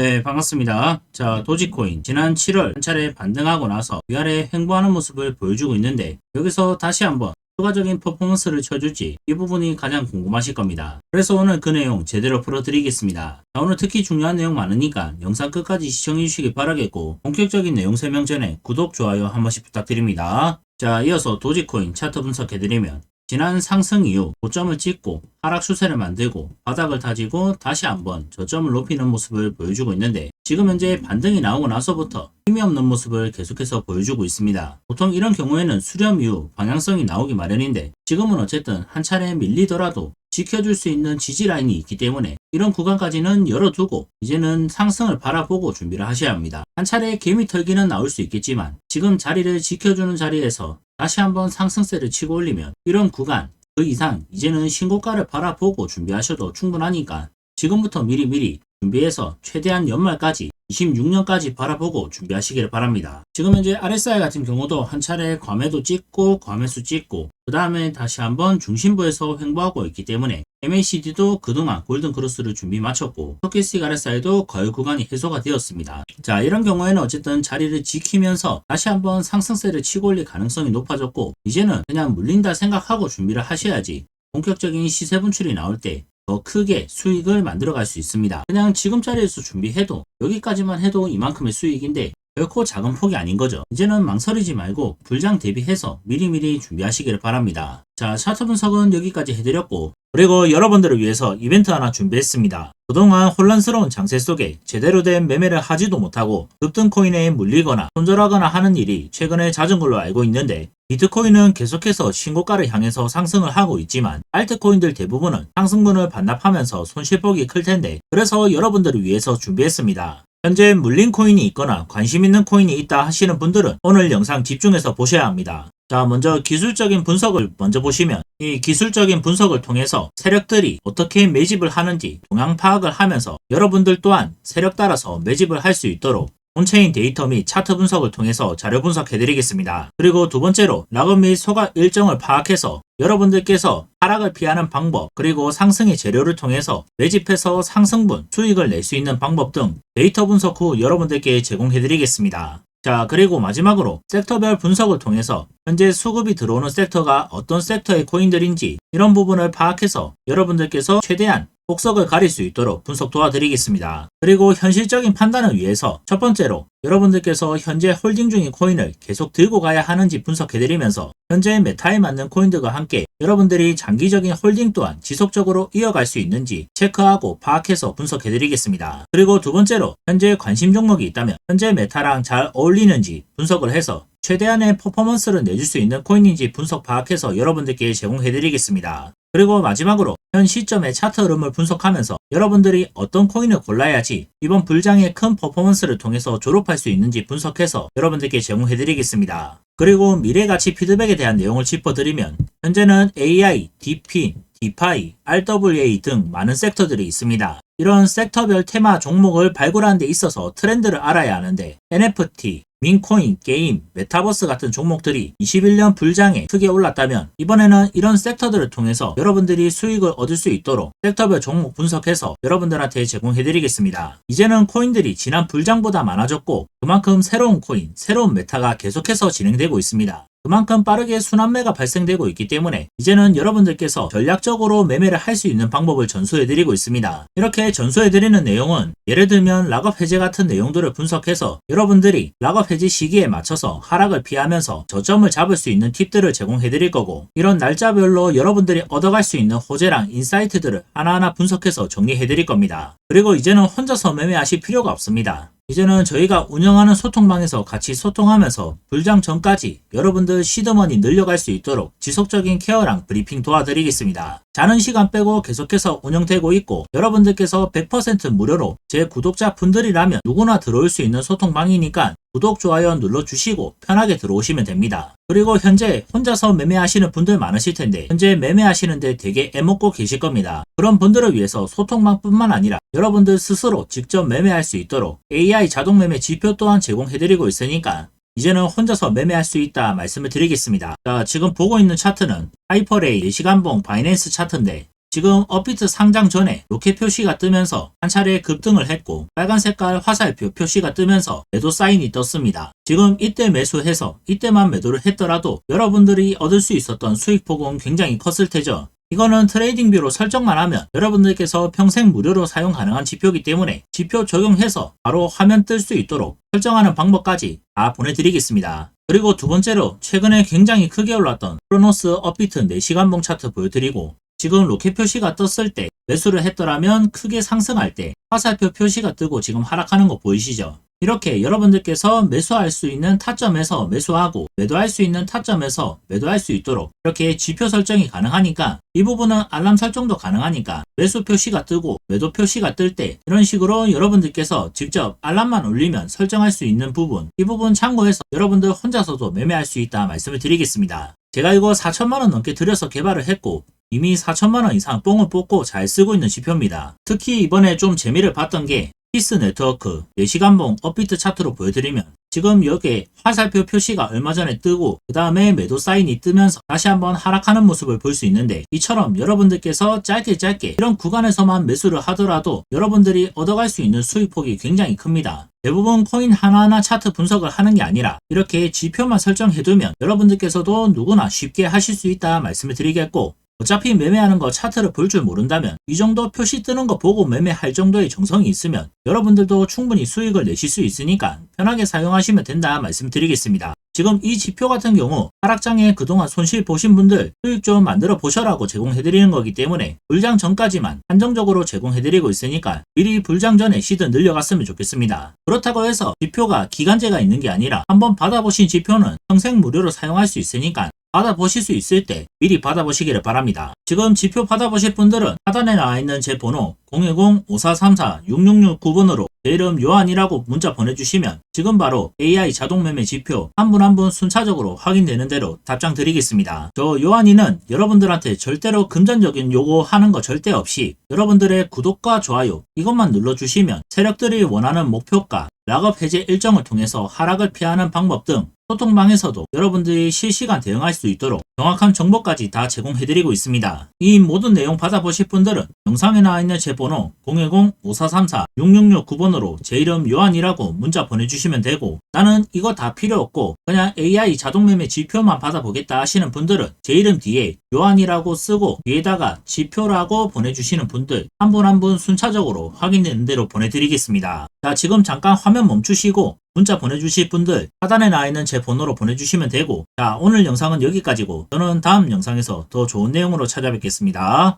네, 반갑습니다. 자, 도지코인. 지난 7월 한 차례 반등하고 나서 위아래 횡보하는 모습을 보여주고 있는데, 여기서 다시 한번 추가적인 퍼포먼스를 쳐줄지 이 부분이 가장 궁금하실 겁니다. 그래서 오늘 그 내용 제대로 풀어드리겠습니다. 자, 오늘 특히 중요한 내용 많으니까 영상 끝까지 시청해 주시기 바라겠고, 본격적인 내용 설명 전에 구독, 좋아요 한 번씩 부탁드립니다. 자, 이어서 도지코인 차트 분석해드리면, 지난 상승 이후 고점을 찍고 하락 추세를 만들고 바닥을 다지고 다시 한번 저점을 높이는 모습을 보여주고 있는데 지금 현재 반등이 나오고 나서부터 힘이 없는 모습을 계속해서 보여주고 있습니다. 보통 이런 경우에는 수렴 이후 방향성이 나오기 마련인데 지금은 어쨌든 한 차례 밀리더라도 지켜줄 수 있는 지지 라인이 있기 때문에 이런 구간까지는 열어두고 이제는 상승을 바라보고 준비를 하셔야 합니다. 한 차례 개미 털기는 나올 수 있겠지만 지금 자리를 지켜주는 자리에서 다시 한번 상승세를 치고 올리면 이런 구간 그 이상 이제는 신고가를 바라보고 준비하셔도 충분하니까 지금부터 미리미리 준비해서 최대한 연말까지 26년까지 바라보고 준비하시길 바랍니다. 지금 현재 RSI 같은 경우도 한 차례 과매도 찍고 과매수 찍고 그 다음에 다시 한번 중심부에서 횡보하고 있기 때문에 MACD도 그동안 골든 크로스를 준비 마쳤고 토끼스틱 RSI도 거의 구간이 해소가 되었습니다. 자 이런 경우에는 어쨌든 자리를 지키면서 다시 한번 상승세를 치고 올릴 가능성이 높아졌고 이제는 그냥 물린다 생각하고 준비를 하셔야지 본격적인 시세 분출이 나올 때 더 크게 수익을 만들어 갈 수 있습니다. 그냥 지금 자리에서 준비해도 여기까지만 해도 이만큼의 수익인데 결코 작은 폭이 아닌 거죠. 이제는 망설이지 말고 불장 대비해서 미리미리 준비하시기를 바랍니다. 자, 차트 분석은 여기까지 해드렸고 그리고 여러분들을 위해서 이벤트 하나 준비했습니다. 그동안 혼란스러운 장세 속에 제대로 된 매매를 하지도 못하고 급등 코인에 물리거나 손절하거나 하는 일이 최근에 잦은 걸로 알고 있는데 비트코인은 계속해서 신고가를 향해서 상승을 하고 있지만 알트코인들 대부분은 상승분을 반납하면서 손실폭이 클 텐데 그래서 여러분들을 위해서 준비했습니다. 현재 물린 코인이 있거나 관심 있는 코인이 있다 하시는 분들은 오늘 영상 집중해서 보셔야 합니다. 자, 먼저 기술적인 분석을 먼저 보시면 이 기술적인 분석을 통해서 세력들이 어떻게 매집을 하는지 동향 파악을 하면서 여러분들 또한 세력 따라서 매집을 할 수 있도록 온체인 데이터 및 차트 분석을 통해서 자료 분석해 드리겠습니다. 그리고 두 번째로 락업 및 소각 일정을 파악해서 여러분들께서 하락을 피하는 방법 그리고 상승의 재료를 통해서 매집해서 상승분 수익을 낼 수 있는 방법 등 데이터 분석 후 여러분들께 제공해 드리겠습니다. 자, 그리고 마지막으로 섹터별 분석을 통해서 현재 수급이 들어오는 섹터가 어떤 섹터의 코인들인지 이런 부분을 파악해서 여러분들께서 최대한 복석을 가릴 수 있도록 분석 도와드리겠습니다. 그리고 현실적인 판단을 위해서 첫 번째로 여러분들께서 현재 홀딩 중인 코인을 계속 들고 가야 하는지 분석해드리면서 현재 메타에 맞는 코인들과 함께 여러분들이 장기적인 홀딩 또한 지속적으로 이어갈 수 있는지 체크하고 파악해서 분석해드리겠습니다. 그리고 두 번째로 현재 관심 종목이 있다면 현재 메타랑 잘 어울리는지 분석을 해서 최대한의 퍼포먼스를 내줄 수 있는 코인인지 분석 파악해서 여러분들께 제공해드리겠습니다. 그리고 마지막으로 현 시점의 차트 흐름을 분석하면서 여러분들이 어떤 코인을 골라야지 이번 불장의 큰 퍼포먼스를 통해서 졸업할 수 있는지 분석해서 여러분들께 제공해드리겠습니다. 그리고 미래 가치 피드백에 대한 내용을 짚어드리면 현재는 AI, DeFi, DeFi, RWA 등 많은 섹터들이 있습니다. 이런 섹터별 테마 종목을 발굴하는 데 있어서 트렌드를 알아야 하는데 NFT, 민코인, 게임, 메타버스 같은 종목들이 21년 불장에 크게 올랐다면 이번에는 이런 섹터들을 통해서 여러분들이 수익을 얻을 수 있도록 섹터별 종목 분석해서 여러분들한테 제공해드리겠습니다. 이제는 코인들이 지난 불장보다 많아졌고 그만큼 새로운 코인, 새로운 메타가 계속해서 진행되고 있습니다. 그만큼 빠르게 순환매가 발생되고 있기 때문에 이제는 여러분들께서 전략적으로 매매를 할 수 있는 방법을 전수해드리고 있습니다. 이렇게 전수해드리는 내용은 예를 들면 락업 해제 같은 내용들을 분석해서 여러분들이 락업 해제 시기에 맞춰서 하락을 피하면서 저점을 잡을 수 있는 팁들을 제공해드릴 거고 이런 날짜별로 여러분들이 얻어갈 수 있는 호재랑 인사이트들을 하나하나 분석해서 정리해드릴 겁니다. 그리고 이제는 혼자서 매매하실 필요가 없습니다. 이제는 저희가 운영하는 소통방에서 같이 소통하면서 불장 전까지 여러분들 시드머니 늘려갈 수 있도록 지속적인 케어랑 브리핑 도와드리겠습니다. 자는 시간 빼고 계속해서 운영되고 있고 여러분들께서 100% 무료로 제 구독자 분들이라면 누구나 들어올 수 있는 소통방이니까 구독, 좋아요 눌러주시고 편하게 들어오시면 됩니다. 그리고 현재 혼자서 매매하시는 분들 많으실 텐데 현재 매매하시는데 되게 애먹고 계실 겁니다. 그런 분들을 위해서 소통방뿐만 아니라 여러분들 스스로 직접 매매할 수 있도록 AI 자동 매매 지표 또한 제공해드리고 있으니까 이제는 혼자서 매매할 수 있다 말씀을 드리겠습니다. 자, 지금 보고 있는 차트는 하이퍼레이 4시간봉 바이낸스 차트인데 지금 업비트 상장 전에 로켓 표시가 뜨면서 한 차례 급등을 했고 빨간 색깔 화살표 표시가 뜨면서 매도 사인이 떴습니다. 지금 이때 매수해서 이때만 매도를 했더라도 여러분들이 얻을 수 있었던 수익 폭은 굉장히 컸을 테죠. 이거는 트레이딩뷰로 설정만 하면 여러분들께서 평생 무료로 사용 가능한 지표이기 때문에 지표 적용해서 바로 화면 뜰 수 있도록 설정하는 방법까지 다 보내드리겠습니다. 그리고 두 번째로 최근에 굉장히 크게 올랐던 크로노스 업비트 4시간봉 차트 보여드리고 지금 로켓 표시가 떴을 때 매수를 했더라면 크게 상승할 때 화살표 표시가 뜨고 지금 하락하는 거 보이시죠? 이렇게 여러분들께서 매수할 수 있는 타점에서 매수하고 매도할 수 있는 타점에서 매도할 수 있도록 이렇게 지표 설정이 가능하니까 이 부분은 알람 설정도 가능하니까 매수 표시가 뜨고 매도 표시가 뜰 때 이런 식으로 여러분들께서 직접 알람만 울리면 설정할 수 있는 부분 이 부분 참고해서 여러분들 혼자서도 매매할 수 있다 말씀을 드리겠습니다. 제가 이거 4천만원 넘게 들여서 개발을 했고 이미 4천만원 이상 뽕을 뽑고 잘 쓰고 있는 지표입니다. 특히 이번에 좀 재미를 봤던 게 피스 네트워크 4시간봉 업비트 차트로 보여드리면 지금 여기에 화살표 표시가 얼마 전에 뜨고 그 다음에 매도 사인이 뜨면서 다시 한번 하락하는 모습을 볼 수 있는데 이처럼 여러분들께서 짧게 짧게 이런 구간에서만 매수를 하더라도 여러분들이 얻어갈 수 있는 수익폭이 굉장히 큽니다. 대부분 코인 하나하나 차트 분석을 하는 게 아니라 이렇게 지표만 설정해두면 여러분들께서도 누구나 쉽게 하실 수 있다 말씀을 드리겠고 어차피 매매하는 거 차트를 볼 줄 모른다면 이 정도 표시 뜨는 거 보고 매매할 정도의 정성이 있으면 여러분들도 충분히 수익을 내실 수 있으니까 편하게 사용하시면 된다 말씀드리겠습니다. 지금 이 지표 같은 경우 하락장에 그동안 손실 보신 분들 수익 좀 만들어 보셔라고 제공해드리는 거기 때문에 불장 전까지만 한정적으로 제공해드리고 있으니까 미리 불장 전에 시드 늘려갔으면 좋겠습니다. 그렇다고 해서 지표가 기간제가 있는 게 아니라 한번 받아보신 지표는 평생 무료로 사용할 수 있으니까 받아보실 수 있을 때 미리 받아보시기를 바랍니다. 지금 지표 받아보실 분들은 하단에 나와 있는 제 번호 010-5434-6669번으로 제 이름 요한이라고 문자 보내주시면 지금 바로 AI 자동매매 지표 한분 한 분 순차적으로 확인되는 대로 답장 드리겠습니다. 저 요한이는 여러분들한테 절대로 금전적인 요구 하는 거 절대 없이 여러분들의 구독과 좋아요 이것만 눌러주시면 세력들이 원하는 목표가 락업 해제 일정을 통해서 하락을 피하는 방법 등 소통방에서도 여러분들이 실시간 대응할 수 있도록 정확한 정보까지 다 제공해드리고 있습니다. 이 모든 내용 받아보실 분들은 영상에 나와 있는 제 번호 010-5434-6669번으로 제 이름 요한이라고 문자 보내주시면 되고 나는 이거 다 필요 없고 그냥 AI 자동매매 지표만 받아보겠다 하시는 분들은 제 이름 뒤에 요한이라고 쓰고 뒤에다가 지표라고 보내주시는 분들 한분 한 분 순차적으로 확인되는 대로 보내드리겠습니다. 자 지금 잠깐 화면 멈추시고 문자 보내주실 분들 하단에 나와 있는 제 번호로 보내주시면 되고 자 오늘 영상은 여기까지고 저는 다음 영상에서 더 좋은 내용으로 찾아뵙겠습니다.